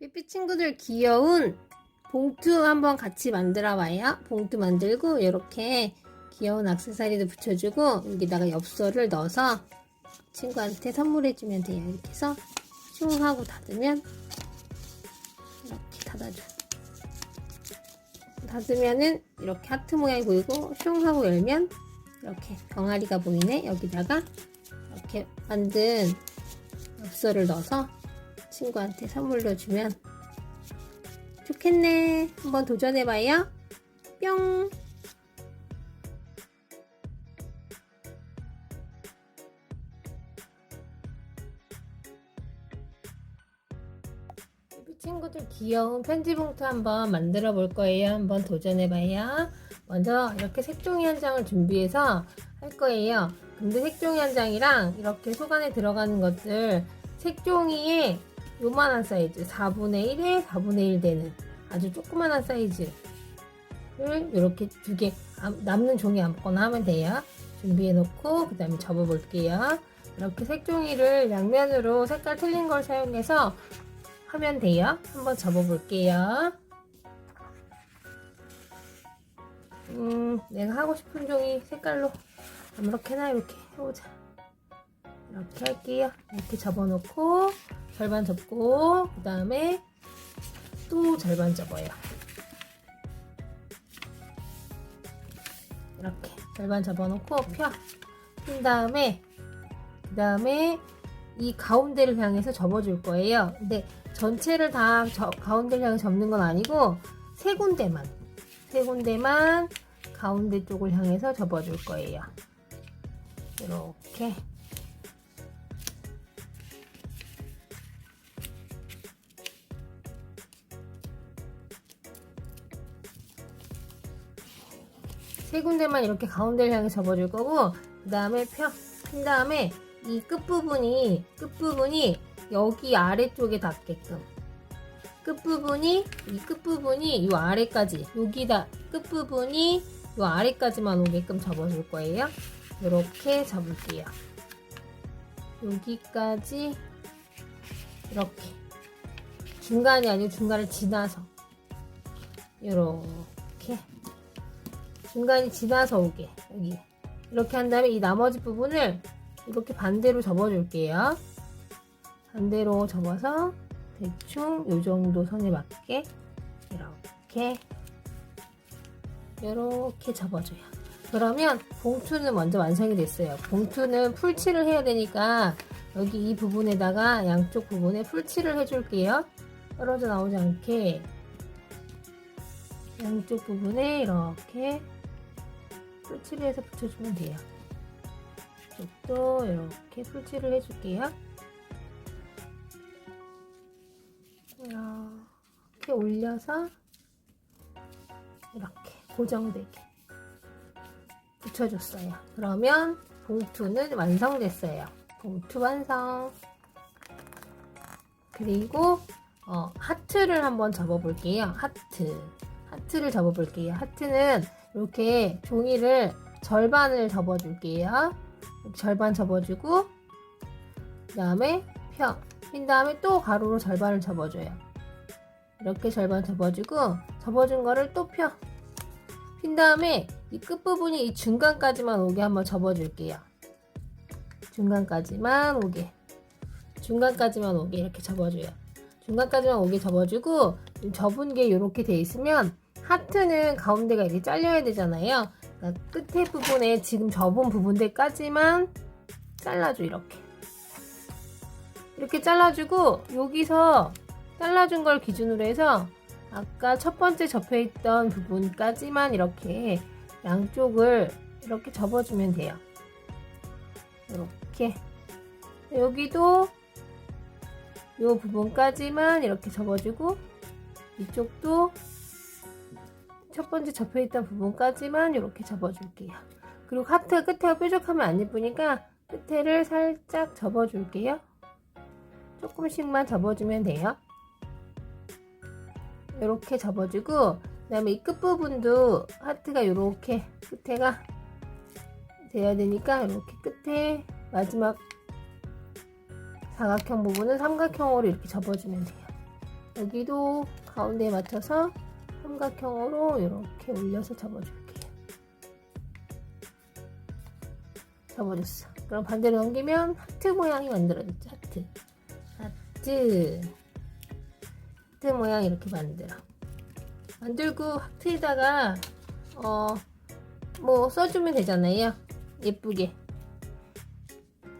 삐삐 친구들 귀여운 봉투 한번 같이 만들어 봐요. 봉투 만들고 이렇게 귀여운 악세사리도 붙여주고 여기다가 엽서를 넣어서 친구한테 선물해주면 돼요. 이렇게 해서 슝 하고 닫으면 이렇게 닫아줘. 닫으면은 이렇게 하트 모양이 보이고 슝 하고 열면 이렇게 병아리가 보이네. 여기다가 이렇게 만든 엽서를 넣어서 친구한테 선물로 주면 좋겠네. 한번 도전해봐요. 뿅. 친구들 귀여운 편지 봉투 한번 만들어 볼 거예요. 한번 도전해 봐요. 먼저 이렇게 색종이 한 장을 준비해서 할 거예요. 근데 색종이 한 장이랑 이렇게 속 안에 들어가는 것들 색종이에 요만한 사이즈 4분의 1에 4분의 1 되는 아주 조그만한 사이즈를 이렇게 두 개 남는 종이 아무거나 하면 돼요. 준비해 놓고 그 다음에 접어 볼게요. 이렇게 색종이를 양면으로 색깔 틀린 걸 사용해서 하면 돼요. 한번 접어 볼게요. 음, 내가 하고 싶은 종이 색깔로 아무렇게나 이렇게 해보자. 이렇게 할게요. 이렇게 접어 놓고 절반 접고 그 다음에 또 절반 접어요. 이렇게 절반 접어놓고 펴. 핀 다음에 그 다음에 이 가운데를 향해서 접어줄 거예요. 근데 전체를 다 저, 가운데를 향해 접는 건 아니고 세 군데만 세 군데만 가운데 쪽을 향해서 접어줄 거예요. 이렇게 세 군데만 이렇게 가운데를 향해 접어줄 거고 그 다음에 펴. 핀 다음에 이 끝부분이 끝부분이 여기 아래쪽에 닿게끔. 끝부분이 이 끝부분이 이 아래까지 여기다 끝부분이 이 아래까지만 오게끔 접어줄 거예요. 이렇게 잡을게요. 여기까지 이렇게. 중간이 아니고 중간을 지나서. 이렇게 중간이 지나서 오게 여기 이렇게 한 다음에 이 나머지 부분을 이렇게 반대로 접어줄게요. 반대로 접어서 대충 요 정도 선에 맞게 이렇게 이렇게 접어줘요. 그러면 봉투는 먼저 완성이 됐어요. 봉투는 풀칠을 해야 되니까 여기 이 부분에다가 양쪽 부분에 풀칠을 해줄게요. 떨어져 나오지 않게 양쪽 부분에 이렇게 해서 붙여주면 돼요. 이쪽도 이렇게 풀칠을 해줄게요. 이렇게 올려서 이렇게 고정되게 붙여줬어요. 그러면 봉투는 완성됐어요. 봉투 완성. 그리고 어, 하트를 한번 접어볼게요. 하트. 하트를 접어볼게요. 하트는 이렇게 종이를 절반을 접어줄게요. 절반 접어주고 그 다음에 펴. 핀 다음에 또 가로로 절반을 접어줘요. 이렇게 절반 접어주고 접어준 거를 또 펴. 핀 다음에 이 끝부분이 이 중간까지만 오게 한번 접어줄게요. 중간까지만 오게. 중간까지만 오게 이렇게 접어줘요. 중간까지만 오게 접어주고 접은 게 이렇게 돼 있으면 하트는 가운데가 이렇게 잘려야 되잖아요. 그러니까 끝에 부분에 지금 접은 부분들까지만 잘라줘 이렇게. 이렇게 잘라주고 여기서 잘라준 걸 기준으로 해서 아까 첫 번째 접혀있던 부분까지만 이렇게 양쪽을 이렇게 접어주면 돼요. 이렇게 여기도 이 부분까지만 이렇게 접어주고 이쪽도 첫 번째 접혀있던 부분까지만 이렇게 접어줄게요. 그리고 하트 끝에가 뾰족하면 안 예쁘니까 끝에를 살짝 접어줄게요. 조금씩만 접어주면 돼요. 이렇게 접어주고 그 다음에 이 끝부분도 하트가 이렇게 끝에가 돼야 되니까 이렇게 끝에 마지막 사각형 부분은 삼각형으로 이렇게 접어주면 돼요. 여기도 가운데에 맞춰서 삼각형으로 이렇게 올려서 접어줄게요. 접어줬어. 그럼 반대로 넘기면 하트 모양이 만들어졌죠. 하트. 하트. 하트 모양 이렇게 만들어. 만들고 하트에다가 어 뭐 써주면 되잖아요. 예쁘게.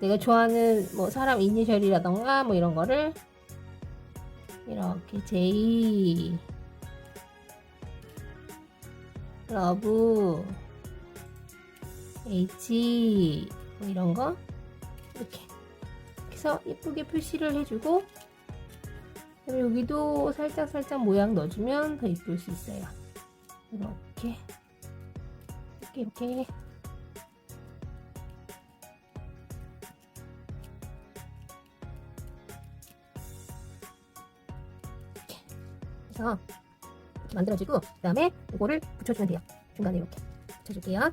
내가 좋아하는 뭐 사람 이니셜이라던가 뭐 이런 거를 이렇게 J 러브 H 뭐 이런 거? 이렇게. 해서 예쁘게 표시를 해주고 여기도 살짝 살짝 모양 넣어주면 더 예쁠 수 있어요. 이렇게 이렇게. 이렇게. 그래서 만들어주고 그 다음에 이거를 붙여주면 돼요. 중간에 이렇게 붙여줄게요.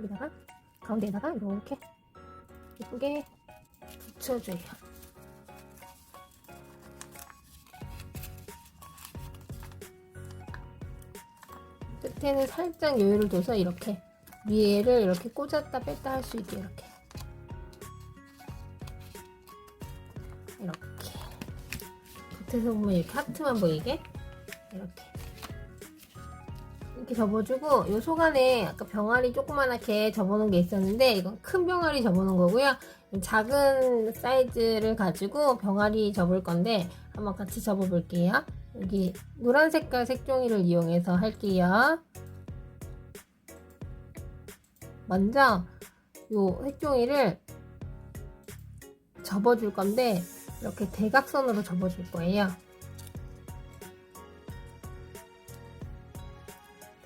여기다가 가운데에다가 이렇게 예쁘게 붙여줘요. 끝에는 살짝 여유를 둬서 이렇게 위에를 이렇게 꽂았다 뺐다 할 수 있게 이렇게. 이렇게. 겉에서 보면 이렇게 하트만 보이게? 이렇게. 이렇게 접어주고 요 속 안에 아까 병아리 조그만하게 접어놓은 게 있었는데 이건 큰 병아리 접어놓은 거고요. 작은 사이즈를 가지고 병아리 접을 건데 한번 같이 접어 볼게요. 여기 노란 색깔 색종이를 이용해서 할게요 먼저 요 색종이를 접어줄 건데 이렇게 대각선으로 접어줄 거예요.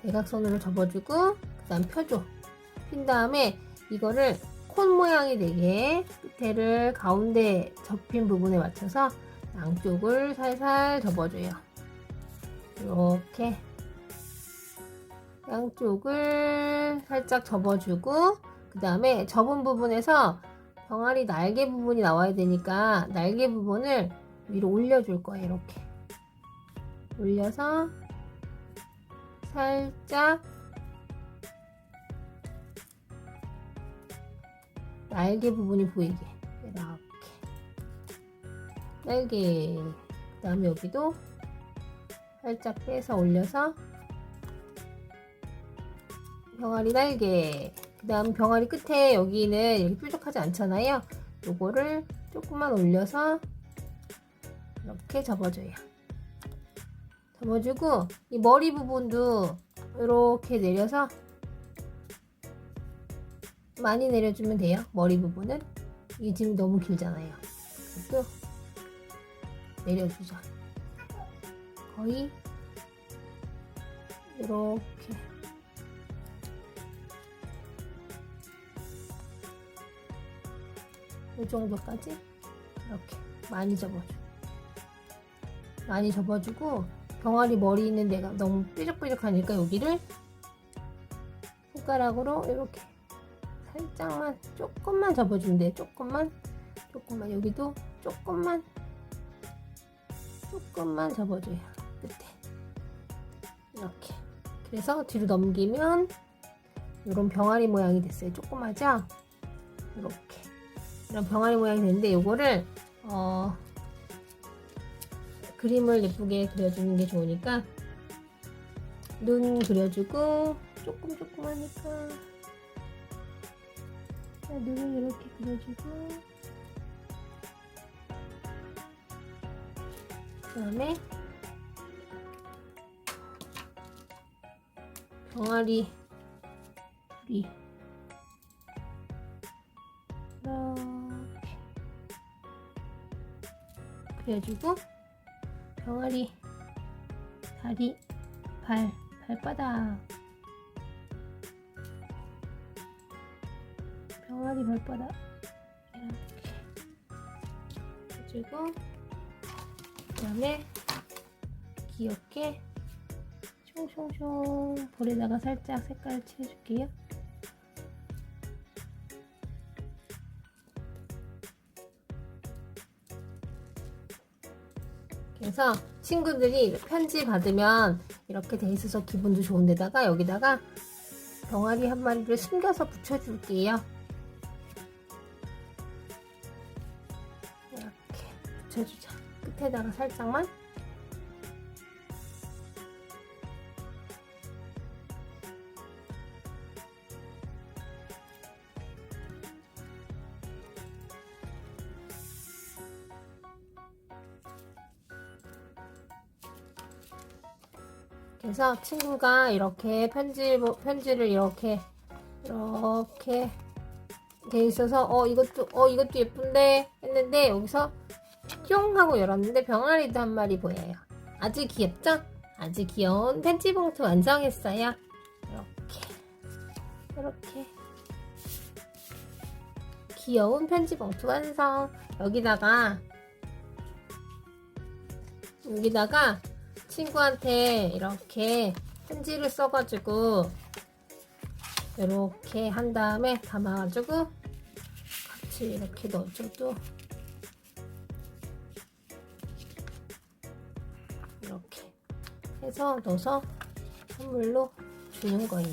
대각선으로 접어주고 그 다음 펴줘. 핀 다음에 이거를 콘 모양이 되게 끝에를 가운데 접힌 부분에 맞춰서 양쪽을 살살 접어줘요. 이렇게 양쪽을 살짝 접어주고 그 다음에 접은 부분에서 병아리 날개 부분이 나와야 되니까 날개 부분을 위로 올려줄 거예요 이렇게. 올려서 살짝 날개 부분이 보이게. 이렇게. 날개. 그 다음에 여기도 살짝 빼서 올려서 병아리 날개. 그 다음 병아리 끝에 여기는 이렇게 뾰족하지 않잖아요. 요거를 조금만 올려서 이렇게 접어줘요. 접어주고 이 머리 부분도 이렇게 내려서 많이 내려주면 돼요. 머리 부분은. 이게 지금 너무 길잖아요. 또 내려주죠. 거의 이렇게 이 정도까지 이렇게 많이 접어줘. 많이 접어주고 병아리 머리 있는 데가 너무 뾰족뾰족하니까 여기를 손가락으로 이렇게 살짝만 조금만 접어주면 돼. 조금만 조금만 여기도 조금만 조금만 접어줘요. 끝에 이렇게 그래서 뒤로 넘기면 이런 병아리 모양이 됐어요. 조그마죠? 이렇게 이런 병아리 모양이 되는데 이거를 어, 그림을 예쁘게 그려주는 게 좋으니까 눈 그려주고 조금 조금 하니까 자, 눈을 이렇게 그려주고 그 다음에 병아리 리 그려주고 병아리 다리 발 발바닥 병아리 발바닥 이렇게 해주고 그 다음에 귀엽게 숑숑숑 볼에다가 살짝 색깔을 칠해줄게요. 그래서 친구들이 편지 받으면 이렇게 돼 있어서 기분도 좋은데다가 여기다가 병아리 한 마리를 숨겨서 붙여줄게요. 이렇게 붙여주자. 끝에다가 살짝만. 그래서 친구가 이렇게 편지 편지를 이렇게 이렇게 돼 있어서 어 이것도 어 이것도 예쁜데 했는데 여기서 뿅 하고 열었는데 병아리도 한 마리 보여요. 아주 귀엽죠? 아주 귀여운 편지 봉투 완성했어요. 이렇게 이렇게 귀여운 편지 봉투 완성. 여기다가 여기다가 친구한테 이렇게 편지를 써가지고 이렇게 한 다음에 담아가지고 같이 이렇게 넣어줘도 이렇게 해서 넣어서 선물로 주는 거예요.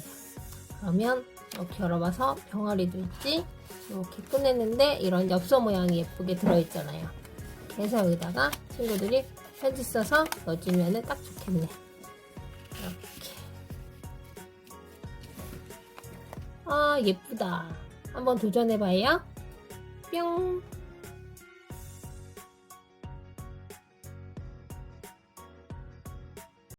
그러면 이렇게 열어봐서 병아리도 있지 이렇게 꺼냈는데 이런 엽서 모양이 예쁘게 들어있잖아요. 그래서 여기다가 친구들이 편지 써서 넣어주면 딱 좋겠네. 이렇게. 아, 예쁘다. 한번 도전해봐요. 뿅.